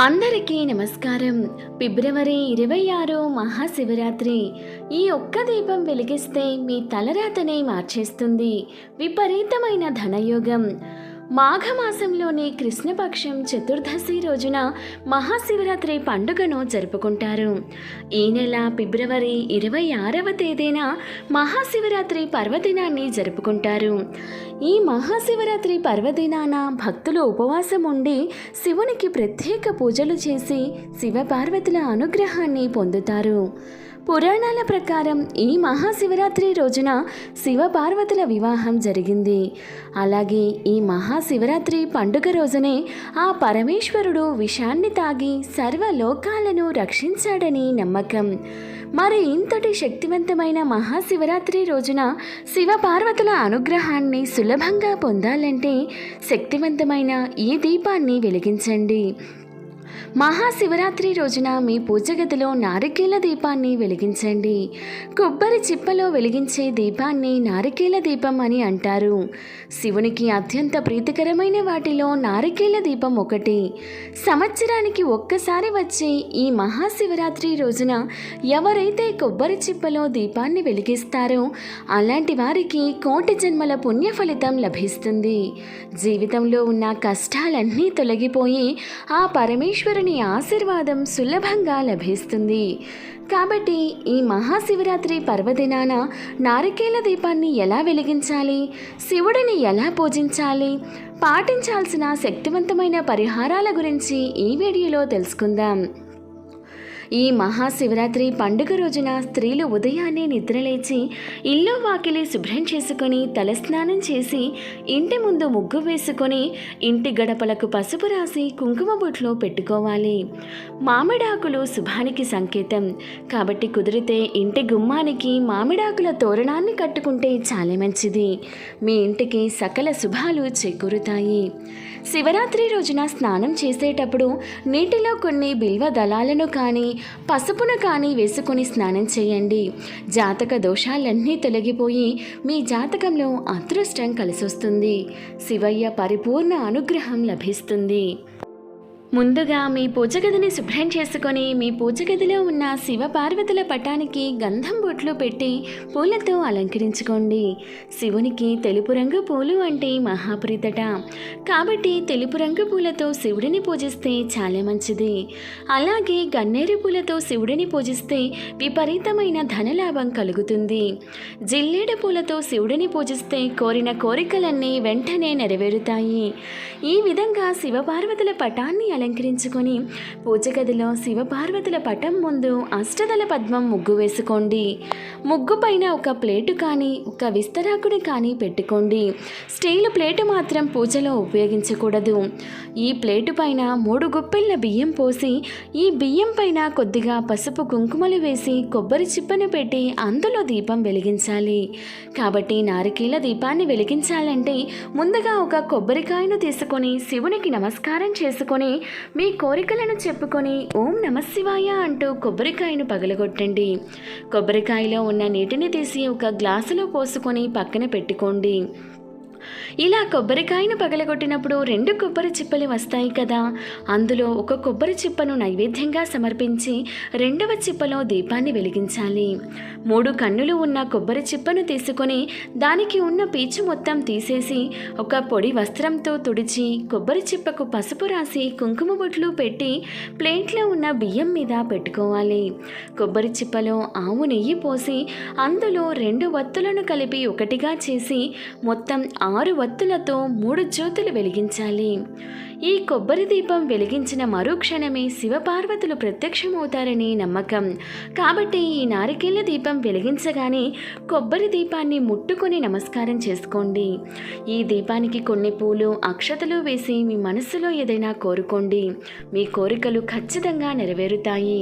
అందరికీ నమస్కారం. ఫిబ్రవరి ఇరవై ఆరు మహాశివరాత్రి. ఈ ఒక్క దీపం వెలిగిస్తే మీ తలరాతనే మార్చేస్తుంది. విపరీతమైన ధనయోగం. మాఘమాసంలోని కృష్ణపక్షం చతుర్దశి రోజున మహాశివరాత్రి పండుగను జరుపుకుంటారు. ఈ నెల ఫిబ్రవరి ఇరవై ఆరవ తేదీన మహాశివరాత్రి పర్వదినాన్ని జరుపుకుంటారు. ఈ మహాశివరాత్రి పర్వదినాన భక్తులు ఉపవాసం ఉండి శివునికి ప్రత్యేక పూజలు చేసి శివపార్వతుల అనుగ్రహాన్ని పొందుతారు. పురాణాల ప్రకారం ఈ మహాశివరాత్రి రోజున శివపార్వతుల వివాహం జరిగింది. అలాగే ఈ మహాశివరాత్రి పండుగ రోజునే ఆ పరమేశ్వరుడు విషాన్ని తాగి సర్వలోకాలను రక్షించాడని నమ్మకం. మరి ఇంతటి శక్తివంతమైన మహాశివరాత్రి రోజున శివపార్వతుల అనుగ్రహాన్ని సులభంగా పొందాలంటే శక్తివంతమైన ఈ దీపాన్ని వెలిగించండి. మహాశివరాత్రి రోజున మీ పూజగదిలో నారికేల దీపాన్ని వెలిగించండి. కొబ్బరి చిప్పలో వెలిగించే దీపాన్ని నారికేల దీపం అని అంటారు. శివునికి అత్యంత ప్రీతికరమైన వాటిలో నారికేల దీపం ఒకటి. సంవత్సరానికి ఒక్కసారి వచ్చే ఈ మహాశివరాత్రి రోజున ఎవరైతే కొబ్బరి చిప్పలో దీపాన్ని వెలిగిస్తారో అలాంటి వారికి కోటి జన్మల పుణ్య ఫలితం లభిస్తుంది. జీవితంలో ఉన్న కష్టాలన్నీ తొలగిపోయి ఆ పరమేశ్వర పరమేశ్వరుని ఆశీర్వాదం సులభంగా లభిస్తుంది. కాబట్టి ఈ మహాశివరాత్రి పర్వదినాన నారికేల దీపాన్ని ఎలా వెలిగించాలి? శివుడిని ఎలా పూజించాలి? పాటించాల్సిన శక్తివంతమైన పరిహారాల గురించి ఈ వీడియోలో తెలుసుకుందాం. ఈ మహాశివరాత్రి పండుగ రోజున స్త్రీలు ఉదయాన్నే నిద్రలేచి ఇల్లు వాకిలి శుభ్రం చేసుకొని తలస్నానం చేసి ఇంటి ముందు ముగ్గు వేసుకొని ఇంటి గడపలకు పసుపు రాసి కుంకుమ బొట్లో పెట్టుకోవాలి. మామిడాకులు శుభానికి సంకేతం. కాబట్టి కుదిరితే ఇంటి గుమ్మానికి మామిడాకుల తోరణాన్ని కట్టుకుంటే చాలా మంచిది. మీ ఇంటికి సకల శుభాలు చేకూరుతాయి. శివరాత్రి రోజున స్నానం చేసేటప్పుడు నీటిలో కొన్ని బిల్వ దళాలను కానీ పసుపును కానీ వేసుకొని స్నానం చేయండి. జాతక దోషాలన్నీ తొలగిపోయి మీ జాతకంలో అదృష్టం కలిసొస్తుంది. శివయ్య పరిపూర్ణ అనుగ్రహం లభిస్తుంది. ముందుగా మీ పూజ గదిని శుభ్రం చేసుకొని మీ పూజ గదిలో ఉన్న శివపార్వతుల పటానికి గంధం బొట్లు పెట్టి పూలతో అలంకరించుకోండి. శివునికి తెలుపు రంగు పూలు అంటే మహాప్రీతట. కాబట్టి తెలుపు రంగు పూలతో శివుడిని పూజిస్తే చాలా మంచిది. అలాగే గన్నేరు పూలతో శివుడిని పూజిస్తే విపరీతమైన ధనలాభం కలుగుతుంది. జిల్లేడు పూలతో శివుడిని పూజిస్తే కోరిన కోరికలన్నీ వెంటనే నెరవేరుతాయి. ఈ విధంగా శివపార్వతుల పటాన్ని అలంకరించుకొని పూజగదిలో శివపార్వతుల పటం ముందు అష్టదల పద్మం ముగ్గు వేసుకోండి. ముగ్గు పైన ఒక ప్లేటు కానీ ఒక విస్తరాకుని కానీ పెట్టుకోండి. స్టీల్ ప్లేటు మాత్రం పూజలో ఉపయోగించకూడదు. ఈ ప్లేటు పైన మూడు గుప్పెళ్ళ బియ్యం పోసి ఈ బియ్యం పైన కొద్దిగా పసుపు కుంకుమలు వేసి కొబ్బరి చిప్పను పెట్టి అందులో దీపం వెలిగించాలి. కాబట్టి నారికీల దీపాన్ని వెలిగించాలంటే ముందుగా ఒక కొబ్బరికాయను తీసుకొని శివునికి నమస్కారం చేసుకొని మీ కోరికలను చెప్పుకొని ఓం నమశివాయ అంటూ కొబ్బరికాయను పగలగొట్టండి. కొబ్బరికాయలో ఉన్న నీటిని తీసి ఒక గ్లాసులో పోసుకొని పక్కన పెట్టుకోండి. ఇలా కొబ్బరికాయను పగలగొట్టినప్పుడు రెండు కొబ్బరి చిప్పలు వస్తాయి కదా. అందులో ఒక కొబ్బరి చిప్పను నైవేద్యంగా సమర్పించి రెండవ చిప్పలో దీపాన్ని వెలిగించాలి. మూడు కన్నులు ఉన్న కొబ్బరి చిప్పను తీసుకొని దానికి ఉన్న పీచు మొత్తం తీసేసి ఒక పొడి వస్త్రంతో తుడిచి కొబ్బరి చిప్పకు పసుపు రాసి కుంకుమ బొట్లు పెట్టి ప్లేట్లో ఉన్న బియ్యం మీద పెట్టుకోవాలి. కొబ్బరి చిప్పలో ఆవు నెయ్యి పోసి అందులో రెండు వత్తులను కలిపి ఒకటిగా చేసి మొత్తం ఆరు వత్తులతో మూడు జ్యోతులు వెలిగించాలి. ఈ కొబ్బరి దీపం వెలిగించిన మరుక్షణమే శివపార్వతులు ప్రత్యక్షమవుతారని నమ్మకం. కాబట్టి ఈ నారికేళ్ళ దీపం వెలిగించగానే కొబ్బరి దీపాన్ని ముట్టుకొని నమస్కారం చేసుకోండి. ఈ దీపానికి కొన్ని పూలు అక్షతలు వేసి మీ మనసులో ఏదైనా కోరుకోండి. మీ కోరికలు ఖచ్చితంగా నెరవేరుతాయి.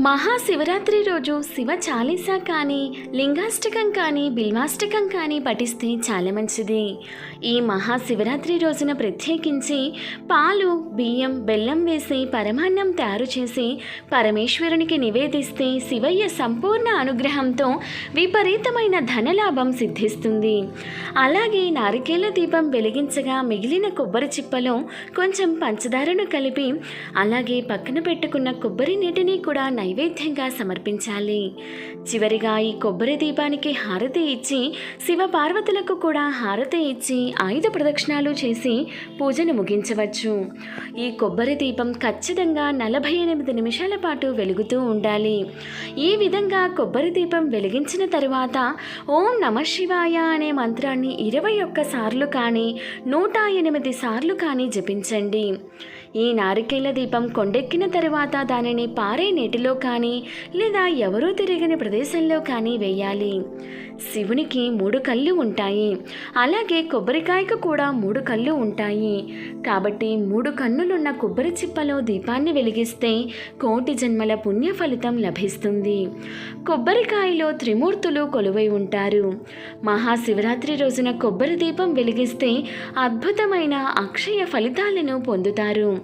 మహాశివరాత్రి రోజు శివ చాలీసా కానీ లింగాష్టకం కానీ బిల్వాష్టకం కానీ పఠిస్తే చాలా మంచిది. ఈ మహాశివరాత్రి రోజున ప్రత్యేకించి పాలు బియ్యం బెల్లం వేసి పరమాన్నం తయారు చేసి పరమేశ్వరునికి నివేదిస్తే శివయ్య సంపూర్ణ అనుగ్రహంతో విపరీతమైన ధనలాభం సిద్ధిస్తుంది. అలాగే నారికేల దీపం వెలిగించగా మిగిలిన కొబ్బరి చిప్పలో కొంచెం పంచదారను కలిపి అలాగే పక్కన పెట్టుకున్న కొబ్బరి నీటిని కూడా నైవేద్యంగా సమర్పించాలి. చివరిగా ఈ కొబ్బరి దీపానికి హారతి ఇచ్చి శివ పార్వతులకు కూడా హారతి ఇచ్చి ఆయుధ ప్రదక్షిణాలు చేసి పూజను ముగించవచ్చు. ఈ కొబ్బరి దీపం ఖచ్చితంగా నలభై ఎనిమిది నిమిషాల పాటు వెలుగుతూ ఉండాలి. ఈ విధంగా కొబ్బరి దీపం వెలిగించిన తరువాత ఓం నమ శివాయ అనే మంత్రాన్ని ఇరవై ఒక్క సార్లు కానీ నూట ఎనిమిది సార్లు కానీ జపించండి. ఈ నారికేల దీపం కొండెక్కిన తరువాత దానిని పారే నీటిలో కానీ లేదా ఎవరూ తిరిగిన ప్రదేశంలో కానీ వేయాలి. శివునికి మూడు కళ్ళు ఉంటాయి. అలాగే కొబ్బరికాయకు కూడా మూడు కళ్ళు ఉంటాయి. కాబట్టి మూడు కన్నులున్న కొబ్బరి చిప్పలో దీపాన్ని వెలిగిస్తే కోటి జన్మల పుణ్య ఫలితం లభిస్తుంది. కొబ్బరికాయలో త్రిమూర్తులు కొలువై ఉంటారు. మహాశివరాత్రి రోజున కొబ్బరి దీపం వెలిగిస్తే అద్భుతమైన అక్షయ ఫలితాలను పొందుతారు.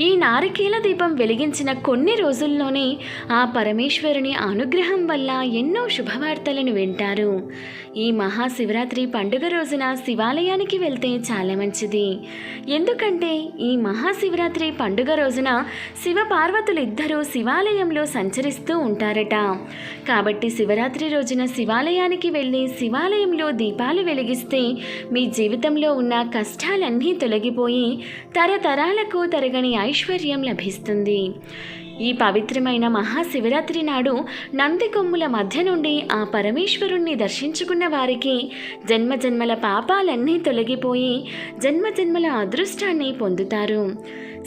ఈ నారికేల దీపం వెలిగించిన కొన్ని రోజుల్లోనే ఆ పరమేశ్వరుని అనుగ్రహం వల్ల ఎన్నో శుభవార్తలను వింటారు. ఈ మహాశివరాత్రి పండుగ రోజున శివాలయానికి వెళ్తే చాలా మంచిది. ఎందుకంటే ఈ మహాశివరాత్రి పండుగ రోజున శివ పార్వతులిద్దరూ శివాలయంలో సంచరిస్తూ ఉంటారట. కాబట్టి శివరాత్రి రోజున శివాలయానికి వెళ్ళి శివాలయంలో దీపాలు వెలిగిస్తే మీ జీవితంలో ఉన్న కష్టాలన్నీ తొలగిపోయి తరతరాలకు తరగని ఐశ్వర్యం లభిస్తుంది. ఈ పవిత్రమైన మహాశివరాత్రి నాడు నంది కొమ్ముల మధ్య నుండి ఆ పరమేశ్వరుణ్ణి దర్శించుకున్న వారికి జన్మజన్మల పాపాలన్నీ తొలగిపోయి జన్మజన్మల అదృష్టాన్ని పొందుతారు.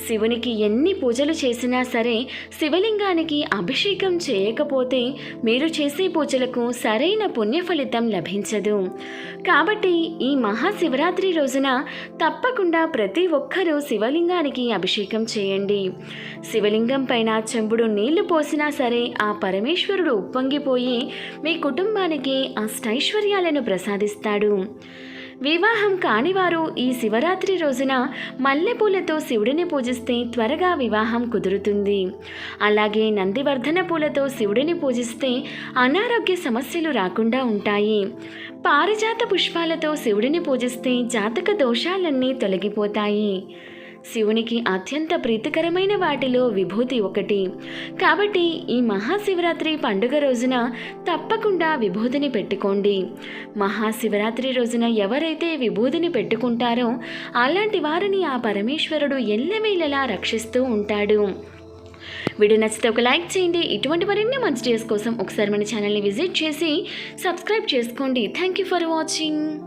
శివునికి ఎన్ని పూజలు చేసినా సరే శివలింగానికి అభిషేకం చేయకపోతే మీరు చేసే పూజలకు సరైన పుణ్య ఫలితం లభించదు. కాబట్టి ఈ మహాశివరాత్రి రోజున తప్పకుండా ప్రతి ఒక్కరూ శివలింగానికి అభిషేకం చేయండి. శివలింగం పైన చెంబుడు నీళ్ళు పోసినా సరే ఆ పరమేశ్వరుడు ఉప్పొంగిపోయి మీ కుటుంబానికి అష్టైశ్వర్యాలను ప్రసాదిస్తాడు. వివాహం కానివారు ఈ శివరాత్రి రోజున మల్లెపూలతో శివుడిని పూజిస్తే త్వరగా వివాహం కుదురుతుంది. అలాగే నందివర్ధన పూలతో శివుడిని పూజిస్తే అనారోగ్య సమస్యలు రాకుండా ఉంటాయి. పారిజాత పుష్పాలతో శివుడిని పూజిస్తే జాతక దోషాలన్నీ తొలగిపోతాయి. శివునికి అత్యంత ప్రీతికరమైన వాటిలో విభూతి ఒకటి. కాబట్టి ఈ మహాశివరాత్రి పండుగ రోజున తప్పకుండా విభూతిని పెట్టుకోండి. మహాశివరాత్రి రోజున ఎవరైతే విభూతిని పెట్టుకుంటారో అలాంటి వారిని ఆ పరమేశ్వరుడు ఎల్లవేళలా రక్షిస్తూ ఉంటాడు. వీడియో నచ్చితే ఒక లైక్ చేయండి. ఇటువంటి మరిన్ని మంచి డేస్ కోసం ఒకసారి మన ఛానల్ని విజిట్ చేసి సబ్స్క్రైబ్ చేసుకోండి. Thank you for watching